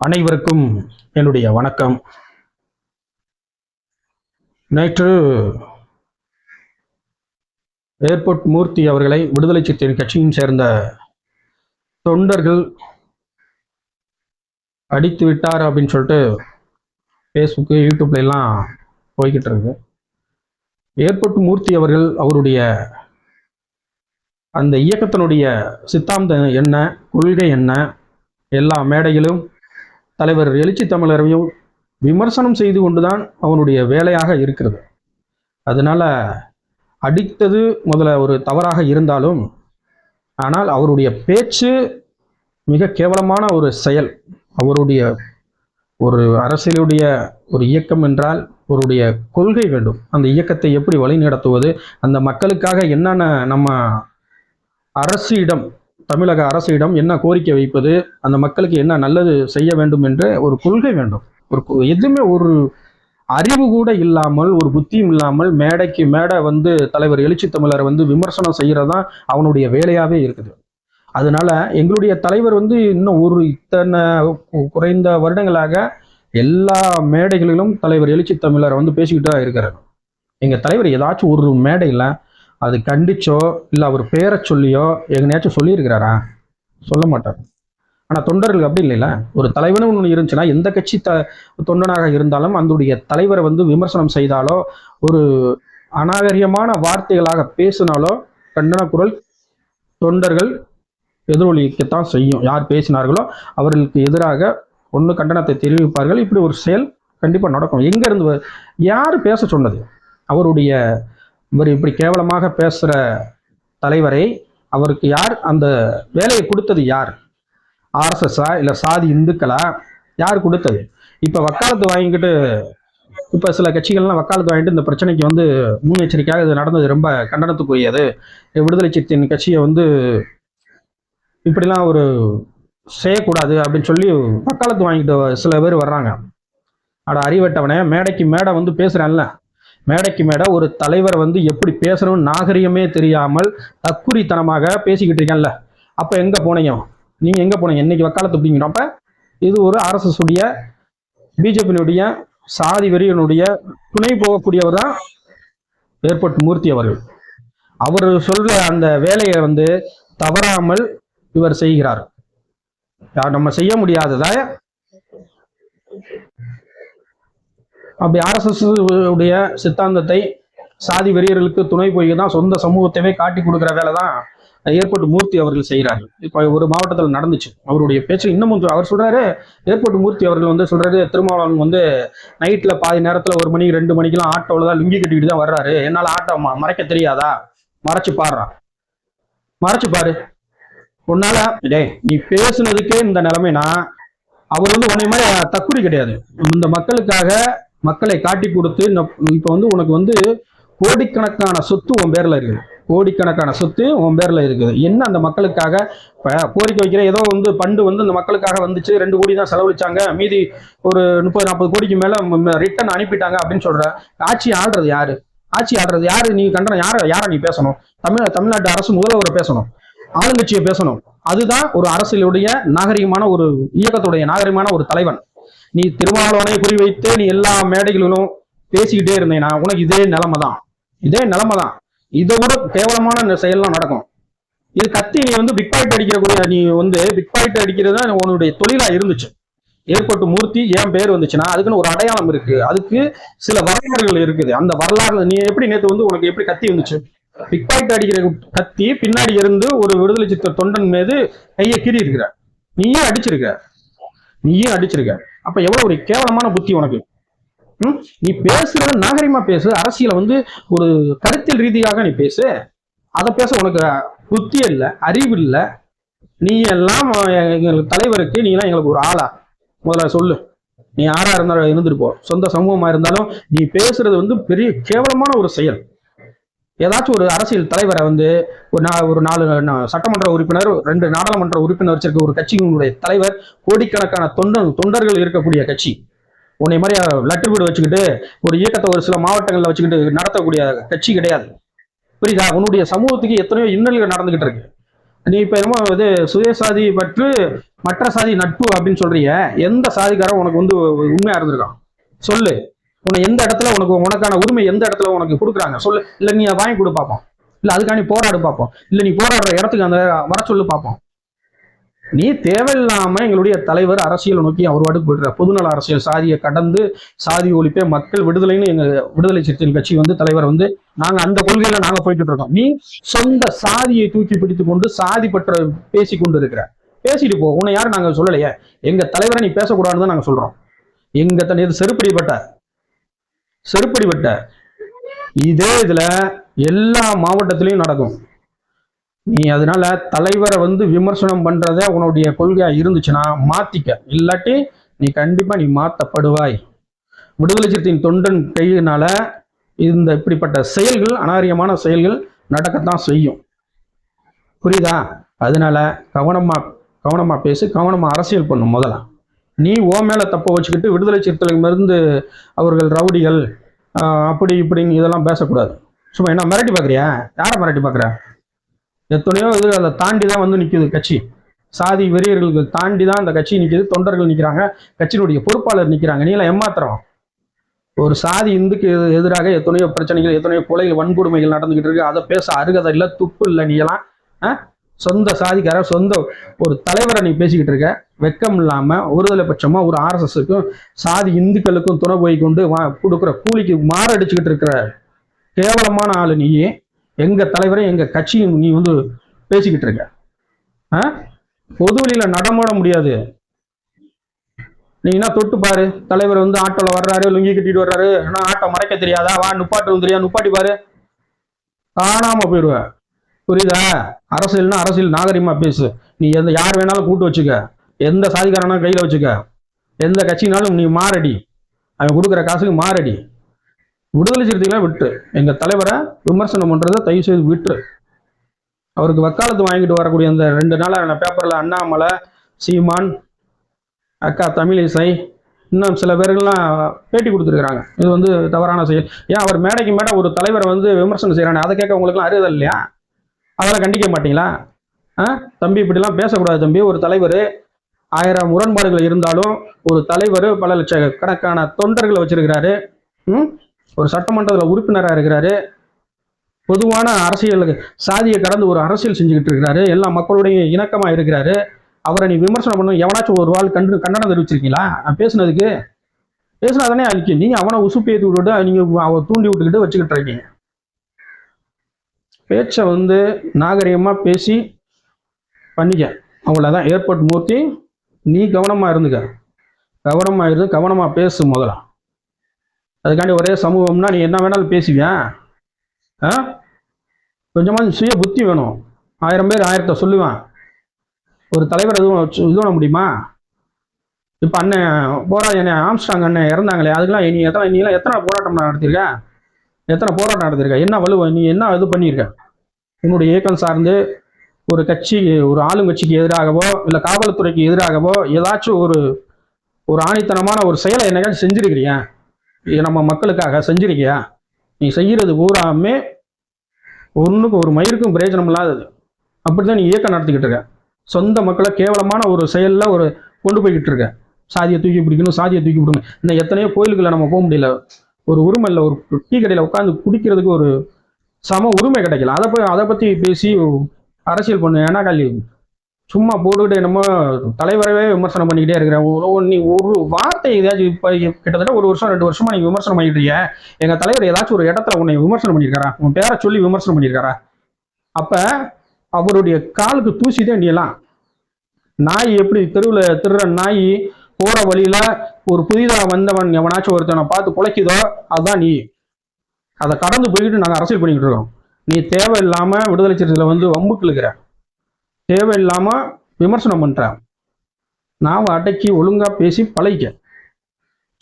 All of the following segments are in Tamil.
அனைவருக்கும் என்னுடைய வணக்கம். நேற்று ஏர்போர்ட் மூர்த்தி அவர்களை விடுதலை சிறுத்தைகள் கட்சியும் சேர்ந்த தொண்டர்கள் அடித்து விட்டார் அப்படின்னு சொல்லிட்டு ஃபேஸ்புக்கு யூடியூப்ல எல்லாம் போய்கிட்டு இருக்கு. ஏர்போர்ட் மூர்த்தி அவர்கள் அவருடைய அந்த இயக்கத்தினுடைய சித்தாந்தம் என்ன கொள்கை என்ன எல்லா மேடையிலும் தலைவர் எழுச்சி தமிழரையும் விமர்சனம் செய்து கொண்டுதான் அவனுடைய வேலையாக இருக்கிறது. அதனால அடித்தது முதல்ல ஒரு தவறாக இருந்தாலும் ஆனால் அவருடைய பேச்சு மிக கேவலமான ஒரு செயல். அவருடைய ஒரு அரசியலுடைய ஒரு இயக்கம் என்றால் அவருடைய கொள்கை வேண்டும். அந்த இயக்கத்தை எப்படி வழிநடத்துவது அந்த மக்களுக்காக என்னென்ன நம்ம அரசிடம் தமிழக அரசிடம் என்ன கோரிக்கை வைப்பது அந்த மக்களுக்கு என்ன நல்லது செய்ய வேண்டும் என்ற ஒரு கொள்கை வேண்டும். ஒரு எதுவுமே ஒரு அறிவு கூட இல்லாமல் ஒரு புத்தியும் இல்லாமல் மேடைக்கு மேடை வந்து தலைவர் எழுச்சி தமிழரை வந்து விமர்சனம் செய்கிறது தான் அவனுடைய வேலையாகவே இருக்குது. அதனால எங்களுடைய தலைவர் வந்து இன்னும் ஒரு இத்தனை குறைந்த வருடங்களாக எல்லா மேடைகளிலும் தலைவர் எழுச்சி தமிழரை வந்து பேசிக்கிட்டு தான் இருக்கிறார். எங்கள் தலைவர் ஏதாச்சும் ஒரு மேடையில் அது கண்டிச்சோ இல்லை அவர் பேரை சொல்லியோ எங்கனையாச்சும் சொல்லியிருக்கிறாரா? சொல்ல மாட்டார். ஆனால் தொண்டர்கள் அப்படி இல்லைல்ல. ஒரு தலைவனும் ஒன்று இருந்துச்சுன்னா எந்த கட்சி த தொண்டனாக இருந்தாலும் அதனுடைய தலைவரை வந்து விமர்சனம் செய்தாலோ ஒரு அநாகரியமான வார்த்தைகளாக பேசினாலோ கண்டன குரல் தொண்டர்கள் எதிரொலிக்கத்தான் செய்யும். யார் பேசினார்களோ அவர்களுக்கு எதிராக ஒன்று கண்டனத்தை தெரிவிப்பார்கள். இப்படி ஒரு செயல் கண்டிப்பாக நடக்கும். எங்கேருந்து யார் பேச சொன்னது? அவருடைய இவர் இப்படி கேவலமாக பேசுகிற தலைவரை அவருக்கு யார் அந்த வேலையை கொடுத்தது யார்? ஆர்எஸ்எஸ்ஸா இல்லை சாதி இந்துக்களா? யார் கொடுத்தது? இப்போ வக்காலத்து வாங்கிக்கிட்டு இப்போ சில கட்சிகள்லாம் வக்காலத்து வாங்கிட்டு இந்த பிரச்சனைக்கு வந்து முன்னெச்சரிக்கையாக இது நடந்தது ரொம்ப கண்டனத்துக்குரியது. விடுதலை சிறுத்தையின் கட்சியை வந்து இப்படிலாம் ஒரு செய்யக்கூடாது அப்படின்னு சொல்லி வக்காலத்து வாங்கிட்டு சில பேர் வர்றாங்க. அட அறிவட்டவனே மேடைக்கு மேடை வந்து பேசுகிறான்ல மேடைக்கு மேடை ஒரு தலைவர் வந்து எப்படி பேசணும் நாகரிகமே தெரியாமல் தக்குரித்தனமாக பேசிக்கிட்டு இருக்கேன்ல. அப்போ எங்கே போனீங்க? நீங்கள் எங்கே போனீங்க? இன்னைக்கு வக்காலத்து அப்படிங்கிறப்ப இது ஒரு ஆர்எஸ்எஸ் பிஜேபியினுடைய சாதி வெறியனுடைய துணை போகக்கூடியவர் தான் ஏர்போர்ட் மூர்த்தி அவர்கள். அவர் சொல்ற அந்த வேலையை வந்து தவறாமல் இவர் செய்கிறார். நம்ம செய்ய முடியாததை அப்படி ஆர்எஸ்எஸ் உடைய சித்தாந்தத்தை சாதி வெறியர்களுக்கு துணை போய் தான் சொந்த சமூகத்தையே காட்டி கொடுக்குற வேலை தான் ஏர்போர்ட் மூர்த்தி அவர்கள் செய்கிறார்கள். இப்போ ஒரு மாவட்டத்தில் நடந்துச்சு. அவருடைய பேச்சு இன்னமும் அவர் சொல்கிறாரு ஏர்போர்ட் மூர்த்தி அவர்கள் வந்து சொல்கிறாரு திருமாவளவன் வந்து நைட்டில் பாதி நேரத்தில் ஒரு மணிக்கு ரெண்டு மணிக்கெல்லாம் ஆட்டோவில் தான் லுங்கி கட்டிக்கிட்டு தான் வர்றாரு. என்னால் ஆட்டோ மறைக்க தெரியாதா? மறைச்சு பாடுறான் மறைச்சு பாரு உன்னால டேய் நீ பேசுனதுக்கே இந்த நிலைமைனா அவர் வந்து உன்னை மாதிரி தக்குடி கிடையாது. இந்த மக்களுக்காக மக்களை காட்டி கொடுத்து இப்போ வந்து உனக்கு வந்து கோடிக்கணக்கான சொத்து உன் பேரில் இருக்குது. கோடிக்கணக்கான சொத்து உன் பேரில் இருக்குது. என்ன அந்த மக்களுக்காக இப்போ கோரிக்கை வைக்கிற ஏதோ வந்து பண்டு வந்து அந்த மக்களுக்காக வந்துச்சு ரெண்டு கோடி தான் செலவழிச்சாங்க மீதி ஒரு முப்பது நாற்பது கோடிக்கு மேலே ரிட்டர்ன் அனுப்பிட்டாங்க அப்படின்னு சொல்கிற ஆட்சி ஆள்றது யாரு? ஆட்சி ஆடுறது யாரு? நீ கண்டனம் யார யாரை நீ பேசணும்? தமிழ் தமிழ்நாட்டு அரசு முதல்வரை பேசணும். ஆளுங்கட்சியை பேசணும். அதுதான் ஒரு அரசியலுடைய நாகரிகமான ஒரு இயக்கத்துடைய நாகரிகமான ஒரு தலைவன். நீ திருமாவளவனை குறிவைத்து நீ எல்லா மேடைகளிலும் பேசிக்கிட்டே இருந்தேன்னா உனக்கு இதே நிலைமை தான் இதே நிலைமை தான் இதை விட கேவலமான செயல்லாம் நடக்கும். இது கத்தி நீ வந்து பிக் பாயிண்ட் அடிக்கிற நீ வந்து பிக் பாயிண்ட் அடிக்கிறது தான் உன்னுடைய தொழிலா இருந்துச்சு. ஏற்பட்டு மூர்த்தி ஏன் பேர் வந்துச்சுன்னா அதுக்குன்னு ஒரு அடையாளம் இருக்கு. அதுக்கு சில வரலாறுகள் இருக்குது. அந்த வரலாறு நீ எப்படி நேத்து வந்து உனக்கு எப்படி கத்தி வந்துச்சு? பிக் பாயிண்ட் அடிக்கிற கத்தி பின்னாடி இருந்து ஒரு விடுதலை சித்த தொண்டன் மீது கையை கீறி இருக்கிற நீயே அடிச்சிருக்க. நீயும் அடிச்சிருக்க? அப்ப எவ்வளவு ஒரு கேவலமான புத்தி உனக்கு? ம்? நீ பேசுறது நாகரிகமா பேசு அரசியல வந்து ஒரு கருத்தியல் ரீதியாக நீ பேசு. அதை பேச உனக்கு புத்தி இல்லை அறிவு இல்லை. நீ எல்லாம் எங்களுக்கு தலைவருக்கு நீ எல்லாம் எங்களுக்கு ஒரு ஆளா? முதல்ல சொல்லு. நீ யாரா இருந்தாலும் இருந்துட்டு போ. சொந்த சமூகமா இருந்தாலும் நீ பேசுறது வந்து பெரிய கேவலமான ஒரு செயல். ஏதாச்சும் ஒரு அரசியல் தலைவரை வந்து ஒரு நா ஒரு நாலு சட்டமன்ற உறுப்பினர் ரெண்டு நாடாளுமன்ற உறுப்பினர் வச்சிருக்க ஒரு கட்சியினுடைய தலைவர் கோடிக்கணக்கான தொண்டன் தொண்டர்கள் இருக்கக்கூடிய கட்சி. உன்னை மாதிரி லெட்டர் வீடு வச்சுக்கிட்டு ஒரு இயக்கத்தை ஒரு சில மாவட்டங்களில் வச்சுக்கிட்டு நடத்தக்கூடிய கட்சி கிடையாது. புரியுதா? உன்னுடைய சமூகத்துக்கு எத்தனையோ இன்னல்கள் நடந்துகிட்டு இருக்கு. நீ இப்ப என்னமோ இது சுயசாதி பற்று மற்ற சாதி நட்பு அப்படின்னு சொல்றீங்க எந்த சாதிக்காரன் உனக்கு வந்து உண்மையா இருந்திருக்கான்? சொல்லு. உன்னை எந்த இடத்துல உனக்கு உனக்கான உரிமை எந்த இடத்துல உனக்கு கொடுக்குறாங்க? சொல்லு. இல்ல நீ வாங்கி கொடு பார்ப்போம் இல்ல அதுக்காண்டி போராடு பார்ப்போம் இல்லை நீ போராடுற இடத்துக்கு அந்த வர சொல்லு பார்ப்போம் நீ தேவையில்லாம எங்களுடைய தலைவர் அரசியல் நோக்கி அவர் வாட்டுக்கு போயிடுற பொதுநல அரசியல் சாதியை கடந்து சாதி ஒழிப்பே மக்கள் விடுதலைன்னு எங்க விடுதலை சிறுத்தைகள் கட்சி வந்து தலைவர் வந்து நாங்க அந்த கொள்கையில நாங்க போய்கிட்டு இருக்கோம் நீ சொந்த சாதியை தூக்கி பிடித்து கொண்டு சாதி பற்ற பேசி கொண்டு இருக்கிற பேசிட்டு போ. உன்னை யாரும் நாங்க சொல்லலையே. எங்க தலைவரை நீ பேசக்கூடாதுன்னு தான் நாங்க சொல்றோம். எங்க தன் இது செருப்படிப்பட்ட செருப்படிப்பட்ட இதே இதுல எல்லா மாவட்டத்திலையும் நடக்கும். நீ அதனால தலைவரை வந்து விமர்சனம் பண்ணுறத உன்னுடைய கொள்கையா இருந்துச்சுன்னா மாத்திக்க. இல்லாட்டி நீ கண்டிப்பா நீ மாத்தப்படுவாய். விடுதலை சிறுத்தையின் தொண்டன் கையினால இந்த இப்படிப்பட்ட செயல்கள் அநாரியமான செயல்கள் நடக்கத்தான் செய்யும். புரியுதா? அதனால கவனமா கவனமா பேசு கவனமா அரசியல் பண்ணும் முதல்ல. நீ ஓ மேலே தப்பை வச்சுக்கிட்டு விடுதலை சிறுத்தைகள் மருந்து அவர்கள் ரவுடிகள் அப்படி இப்படின்னு இதெல்லாம் பேசக்கூடாது. சும்மா என்ன மிரட்டி பார்க்குறியா? யாரை மிரட்டி பார்க்குற? எத்தனையோ இது அதை தாண்டி தான் வந்து நிற்குது கட்சி. சாதி வெறியர்களுக்கு தாண்டி தான் அந்த கட்சி நிற்கிது தொண்டர்கள் நிற்கிறாங்க கட்சியினுடைய பொறுப்பாளர் நிற்கிறாங்க நீ ஏமாத்துறோம். ஒரு சாதி இந்துக்கு எது- எதிராக எத்தனையோ பிரச்சனைகள் எத்தனையோ கொலைகள் வன்கொடுமைகள் நடந்துகிட்டு இருக்கு. அதை பேச அருகதை இல்லை துப்பு இல்லை நீ எல்லாம் ஆ? சொந்த சாதிக்கார சொந்த ஒரு தலைவரை நீ பேசிக்கிட்டு இருக்க. வெக்கம் இல்லாமல் ஒருதலை பட்சமாக ஒரு ஆர்எஸ்எஸ்க்கும் சாதி இந்துக்களுக்கும் துணை போய் கொண்டு வா கொடுக்குற கூலிக்கு மாரடிச்சுக்கிட்டு இருக்கிற கேவலமான ஆள் நீ எங்கள் தலைவரை எங்கள் கட்சியும் நீ வந்து பேசிக்கிட்டு இருக்க. ஆ? பொது வழியில் நடமாட முடியாது. நீங்கன்னா தொட்டு பாரு. தலைவர் வந்து ஆட்டோவில் வர்றாரு லுங்கி கட்டிட்டு வர்றாரு. ஆனால் ஆட்டோ மறைக்க தெரியாதா? வா நுப்பாட்டு தெரியாது. நுப்பாட்டி பாரு. காணாமல் போயிடுவ புரியுதா? அரசியல்னா அரசியல் நாகரிகமா பேசு. நீ எந்த யார் வேணாலும் கூட்டு வச்சுக்க. எந்த சாதிக்காரனா கையில வச்சுக்க. எந்த கட்சினாலும் நீ மாறடி. அவன் கொடுக்குற காசுக்கு மாறடி. விடுதலை சிறுத்தைகளை விட்டு. எங்க தலைவரை விமர்சனம் பண்றதை தயவு செய்து விட்டுரு. அவருக்கு வக்காலத்து வாங்கிட்டு வரக்கூடிய அந்த ரெண்டு நாளா பேப்பர்ல அண்ணாமலை சீமான் அக்கா தமிழிசை இன்னும் சில பேர்கள்லாம் பேட்டி கொடுத்துருக்குறாங்க. இது வந்து தவறான செயல். ஏன் அவர் மேடைக்கு மேடை ஒரு தலைவரை வந்து விமர்சனம் செய்கிறானே அதை கேட்க உங்களுக்குலாம் அறிவுதல் இல்லையா? அதெல்லாம் கண்டிக்க மாட்டீங்களா? ஆ? தம்பி இப்படிலாம் பேசக்கூடாது தம்பி. ஒரு தலைவர் ஆயிரம் முரண்பாடுகள் இருந்தாலும் ஒரு தலைவர் பல லட்ச கணக்கான தொண்டர்களை வச்சிருக்கிறாரு. ம்? ஒரு சட்டமன்றத்தில் உறுப்பினராக இருக்கிறாரு. பொதுவான அரசியலுக்கு சாதியை கடந்து ஒரு அரசியல் செஞ்சுக்கிட்டு இருக்கிறாரு. எல்லா மக்களுடைய இணக்கமாக இருக்கிறாரு. அவரை நீ விமர்சனம் பண்ண எவனாச்சும் ஒரு வாழ் கண்டு கண்டனம் தெரிவிச்சிருக்கீங்களா? நான் பேசுனதுக்கு? பேசினா தானே அழிக்கும். நீங்கள் அவனை உசுப்பேற்றி விட்டுட்டு நீங்க அவன் தூண்டி விட்டுக்கிட்டு வச்சுக்கிட்டு இருக்கீங்க. பேச்சை வந்து நாகரிகமா பேசி பண்ணிக்க. அவ்வளோதான் ஏர்போர்ட் மூர்த்தி நீ கவனமா இருந்துக்க. கவனமா இருந்து கவனமா பேசு முதல்ல. அதுக்காண்டி ஒரே சமூகம்னா நீ என்ன வேணாலும் பேசுவியா? ஆ? கொஞ்சமாக சுய புத்தி வேணும். ஆயிரம் பேர் ஆயிரத்தை சொல்லுவேன். ஒரு தலைவர் எதுவும் இது பண்ண முடியுமா? இப்போ அண்ணன் போரா என்ன ஆம்ஸ்டாங் அண்ணன் இறந்தாங்களே அதுக்கெல்லாம் நீ எத்தனை நீலாம் எத்தனை போராட்டம் நடத்திருக்க? எத்தனை போராட்டம் நடத்திருக்க என்ன வலுவ? நீ என்ன இது பண்ணியிருக்க? உன்னுடைய இயக்கம் சார்ந்து ஒரு கட்சி ஒரு ஆளுங்கட்சிக்கு எதிராகவோ இல்லை காவல்துறைக்கு எதிராகவோ ஏதாச்சும் ஒரு ஒரு ஆணித்தனமான ஒரு செயலை என்னைக்காச்சும் செஞ்சிருக்கிறியா? இது நம்ம மக்களுக்காக செஞ்சிருக்கியா? நீ செய்கிறது பூராமே ஒன்றுக்கு ஒரு மயிருக்கும் பிரயோஜனம் இல்லாதது. அப்படி தான் நீ இயக்கம் நடத்திக்கிட்டு இருக்க. சொந்த மக்களை கேவலமான ஒரு செயலில் ஒரு கொண்டு போய்கிட்டு இருக்க. சாதியை தூக்கி பிடிக்கணும் சாதியை தூக்கி பிடிக்கணும். இன்னும் எத்தனையோ கோயிலுக்குள்ள நம்ம போக முடியல. ஒரு உரிமை இல்லை ஒரு டீ கடையில் உட்காந்து குடிக்கிறதுக்கு ஒரு சம உரிமை கிடைக்கல. அதை போய் அதை பற்றி பேசி அரசியல் பண்ணு ஏன்னா கல்வி சும்மா போட்டுக்கிட்டு என்னமோ தலைவரவே விமர்சனம் பண்ணிக்கிட்டே இருக்கிறேன். நீ ஒரு வார்த்தை ஏதாச்சும் இப்போ கிட்டத்தட்ட ஒரு வருஷம் ரெண்டு வருஷமா நீ விமர்சனம் பண்ணிட்டு எங்கள் தலைவர் ஏதாச்சும் ஒரு இடத்துல உன்னை விமர்சனம் பண்ணியிருக்காரா? உன் பேரை சொல்லி விமர்சனம் பண்ணியிருக்காரா? அப்போ அவருடைய காலுக்கு தூசிதான் நீ எல்லாம். நாய் எப்படி தெருவில் திருற நாய் போற வழியில ஒரு புதிதாக வந்தவன் எவனாச்சும் ஒருத்தனை பார்த்து குலைக்குதோ அதுதான் நீ. அதை கடந்து போய்கிட்டு நாங்கள் அரசியல் பண்ணிக்கிட்டு இருக்கோம். நீ தேவையில்லாம விடுதலை சிறுத்தையில் வந்து வம்புக்கு இருக்கிற தேவையில்லாம விமர்சனம் பண்ற. நாம அடக்கி ஒழுங்கா பேசி பழகிக்க.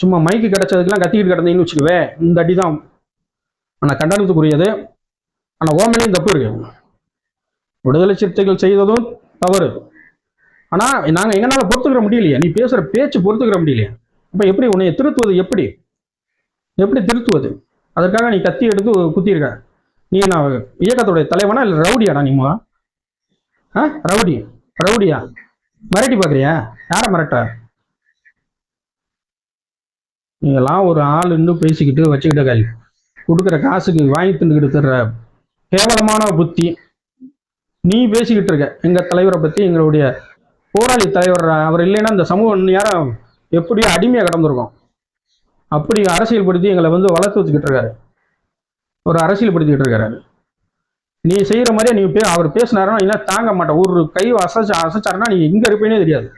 சும்மா மைக்கு கிடைச்சதுக்கெல்லாம் கத்திக்கிட்டு கிடந்தீங்கன்னு வச்சுக்கவே இந்த அடி தான் ஆனால் கண்டனத்துக்குரியது ஆனால் ஓமனையும் தப்பு இருக்கு. விடுதலை சிறுத்தைகள் செய்ததும் தவறு. ஆனா நாங்க எங்கனால பொறுத்துக்கிற முடியலையே. நீ பேசுற பேச்சு பொறுத்துக்கிற முடியலையே. அப்போ எப்படி உன்னை திருத்துவது? எப்படி? எப்படி திருத்துவது? அதற்காக நீ கத்தி எடுத்து குத்தியிருக்க. நீ என்ன இயக்கத்துடைய தலைவனா இல்லை ரவுடியாடா நீ முதல்ல? ஆ ரவுடி. ரவுடியா? மிரட்டி பார்க்குறியா? யாரை மிரட்ட நீங்களாம் ஒரு ஆள் இன்னும் பேசிக்கிட்டு வச்சுக்கிட்ட கல்வி கொடுக்குற காசுக்கு வாங்கி தின்னுக்கிட்டு தர்ற கேவலமான புத்தி. நீ பேசிக்கிட்டு இருக்க. எங்க தலைவரை பத்தி எங்களுடைய போராளி தலைவர் அவர் இல்லைன்னா இந்த சமூகம் நேரம் எப்படியோ அடிமையா கடந்திருக்கும். அப்படி அரசியல்படுத்தி எங்களை வந்து வளர்த்து வச்சுக்கிட்டு இருக்காரு. ஒரு அரசியல்படுத்திக்கிட்டு இருக்காரு. நீ செய்யற மாதிரியே நீ பே அவர் பேசினாருன்னா என்ன தாங்க மாட்டேன். ஒரு கை அசைச்சு அசைச்சாருன்னா நீ எங்க இருப்பேனே தெரியாது.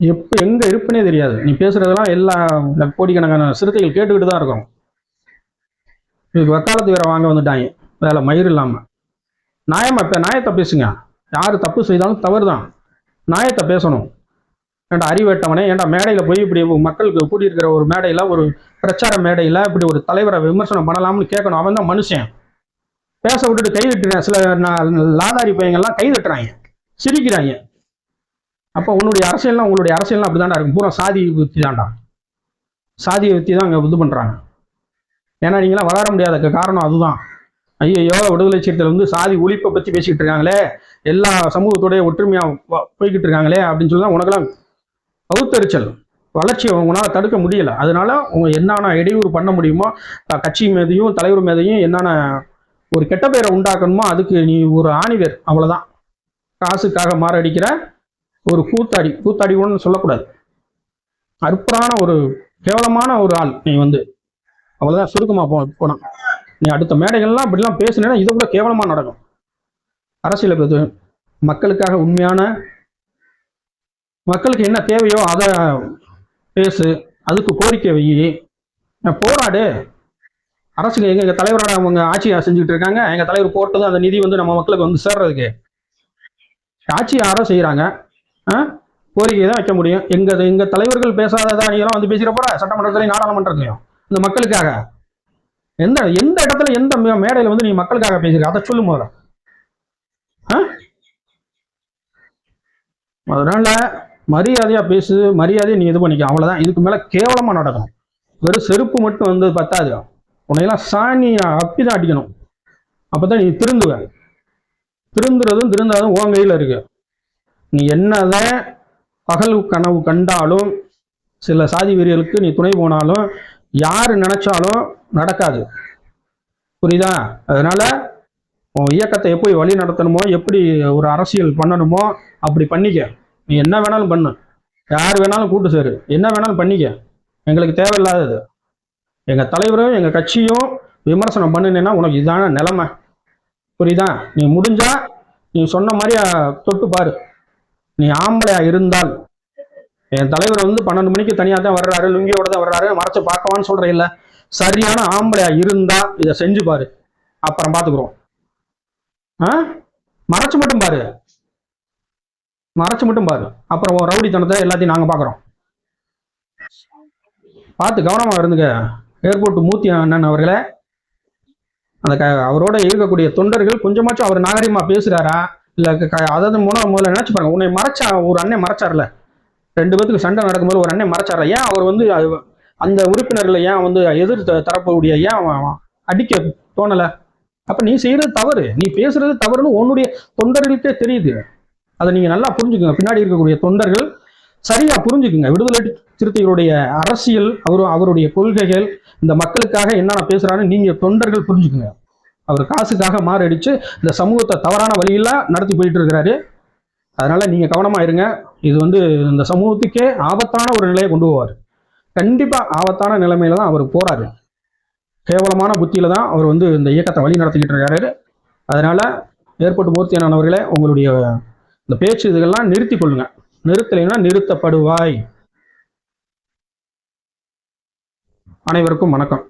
எப்ப எங்க இருப்பேனே தெரியாது. நீ பேசுறதெல்லாம் எல்லா கோடிக்கணக்கான சிறுத்தைகள் கேட்டுக்கிட்டு தான் இருக்கும் இதுக்கு வக்காலத்து வேற வாங்க வந்துட்டாங்க. வேலை மயிர் இல்லாம. நியாயமா இப்போ நியாயத்தை பேசுங்க. யார் தப்பு செய்தாலும் தவறு தான் நியாயத்தை பேசணும். ஏன்டா அறிவேட்டவனே ஏன்டா மேடையில் போய் இப்படி மக்களுக்கு கூட்டியிருக்கிற ஒரு மேடையில ஒரு பிரச்சார மேடையில் இப்படி ஒரு தலைவரை விமர்சனம் பண்ணலாம்னு கேட்கணும். அவன் தான் மனுஷன். பேச விட்டுட்டு கை தட்டுறேன். சில லாதாரி பையங்கள்லாம் கை தட்டுறாங்க. சிரிக்கிறாங்க. அப்போ உன்னுடைய அரசியல்லாம் உங்களுடைய அரசியல்லாம் அப்படிதான்டா இருக்கும். பூரா சாதி வித்தி தாண்டா சாதியை வித்தி தான் அங்கே இது பண்றாங்க. ஏன்னா நீங்களாம் வளர முடியாத காரணம் அதுதான். ஐயோ விடுதலை சிறுத்தைகள் வந்து சாதி ஒழிப்பை பத்தி பேசிக்கிட்டு இருக்காங்களே. எல்லா சமூகத்தோடைய ஒற்றுமையாக போய்கிட்டு இருக்காங்களே அப்படின்னு சொல்லி தான் உனக்கெல்லாம் பகுத்தறிச்சல். வளர்ச்சியை உங்களால் தடுக்க முடியல. அதனால உங்க என்னென்ன இடையூறு பண்ண முடியுமோ கட்சி மீதையும் தலைவர் மீதையும் என்னென்ன ஒரு கெட்ட பேரை உண்டாக்கணுமோ அதுக்கு நீ ஒரு ஆணிவேர். அவ்வளோதான் காசுக்காக மாரடிக்கிற ஒரு கூத்தாடி கூத்தாடி ஒன்று சொல்லக்கூடாது. அற்புதமான ஒரு கேவலமான ஒரு ஆள் நீ வந்து. அவ்வளோதான் சுருக்கமாக போ நீ அடுத்த மேடைகள்லாம் இப்படிலாம் பேசுனேன்னா இதை விட கேவலமாக நடக்கும். அரசியலை மக்களுக்காக உண்மையான மக்களுக்கு என்ன தேவையோ அதை பேசு அதுக்கு கோரிக்கை வை. போராடு. அரசுக்கு எங்க எங்க தலைவரோட அவங்க ஆட்சி செஞ்சுட்டு இருக்காங்க. எங்க தலைவர் போட்டதும் அந்த நிதி வந்து நம்ம மக்களுக்கு வந்து சேர்றதுக்கு. ஆட்சி யாரோ செய்யறாங்க கோரிக்கை தான் வைக்க முடியும். எங்க எங்க தலைவர்கள் பேசாததா நீங்களாம் வந்து பேசுகிற போற? சட்டமன்றத்திலையும் நாடாளுமன்றத்திலையும். இந்த மக்களுக்காக. எந்த எந்த இடத்துல எந்த மேடையில வந்து நீ மக்களுக்காக பேசுற? அதை சொல்லு முதல்ல. அதனால மரியாதையா பேசு மரியாதையை நீ இது பண்ணிக்க. அவ்வளவுதான். இதுக்கு மேல கேவலமா நடக்கும் வெறும் செருப்பு மட்டும் வந்து பத்தாது. உன்னையெல்லாம் சாணி அப்பிதான் அடிக்கணும். அப்பதான் நீ திருந்துவ. திருந்துறதும் திருந்தாதும் உன் கையில இருக்கு. நீ என்னதான் பகல் கனவு கண்டாலும் சில சாதி வெறிகளுக்கு நீ துணை போனாலும் யார் நினைச்சாலும் நடக்காது. புரியுதா? அதனால இயக்கத்தை எப்படி வழி நடத்தணுமோ எப்படி ஒரு அரசியல் பண்ணணுமோ அப்படி பண்ணிக்க. நீ என்ன வேணாலும் பண்ணு. யார் வேணாலும் கூட்டு சேரு. என்ன வேணாலும் பண்ணிக்க. எங்களுக்கு தேவையில்லாதது. எங்கள் தலைவரும் எங்கள் கட்சியும் விமர்சனம் பண்ணுனேன்னா உனக்கு இதான நிலைமை. புரியுதா? நீ முடிஞ்சா நீ சொன்ன மாதிரி தொட்டு பாரு. நீ ஆம்பளையா இருந்தால். என் தலைவர் வந்து பன்னெண்டு மணிக்கு தனியாக தான் வர்றாரு லுங்கியோட தான் வர்றாரு மறைச்சு பார்க்கவான்னு சொல்கிறேன் இல்லை சரியான ஆம்பளையா இருந்தால் இதை செஞ்சு பாரு. அப்புறம் பார்த்துக்குறோம். ஆ? மறைச்சு மட்டும் பாரு. மறைச்சு மட்டும் பாரு. அப்புறம் ரவுடி தனத்தை எல்லாத்தையும் நாங்க பார்க்குறோம் பார்த்து கவனமா இருந்துங்க ஏர்போர்ட் மூத்தி அண்ணன் அவர்களே. அந்த க அவரோட இருக்கக்கூடிய தொண்டர்கள் கொஞ்சமாச்சும் அவர் நாகரிகமா பேசுறாரா? இல்ல க- அதாவது மூலம் முதல்ல நினைச்சு பாருங்க. உன்னை மறைச்சா ஒரு அண்ணன் மறைச்சார்ல. ரெண்டு பேத்துக்கு சண்டை நடக்கும்போது ஒரு அண்ணன் மறைச்சார்ல. ஏன் அவர் வந்து அந்த உறுப்பினர்களை ஏன் வந்து எதிர் த- தரப்புடைய ஏன் அவன் அடிக்க தோணல? அப்ப நீ செய்யறது தவறு. நீ பேசுறது தவறுன்னு உன்னுடைய தொண்டர்களுக்கே தெரியுது. அதை நீங்க நல்லா புரிஞ்சுக்கோங்க. பின்னாடி இருக்கக்கூடிய தொண்டர்கள் சரியா புரிஞ்சுக்குங்க. விடுதலை சிறுத்தைகளுடைய அரசியல் அவர் அவருடைய கொள்கைகள் இந்த மக்களுக்காக என்னென்ன பேசுறாருன்னு நீங்க தொண்டர்கள் புரிஞ்சுக்குங்க. அவர் காசுக்காக மாறடிச்சு இந்த சமூகத்தை தவறான வழியில நடத்தி போயிட்டு இருக்கிறாரு. அதனால நீங்க கவனமா இருங்க. இது வந்து இந்த சமூகத்துக்கே ஆபத்தான ஒரு நிலையை கொண்டு போவார். கண்டிப்பா ஆபத்தான நிலைமையில தான் அவர் போறாரு. கேவலமான புத்தியில் தான் அவர் வந்து இந்த இயக்கத்தை வழி நடத்திக்கிட்டு இருக்காரு. அதனால ஏற்பட்டு மூர்த்தியானவர்களே உங்களுடைய இந்த பேச்சு இதுகள்லாம் நிறுத்தி கொள்ளுங்க. நிறுத்தலைன்னா நிறுத்தப்படுவாய். அனைவருக்கும் வணக்கம்.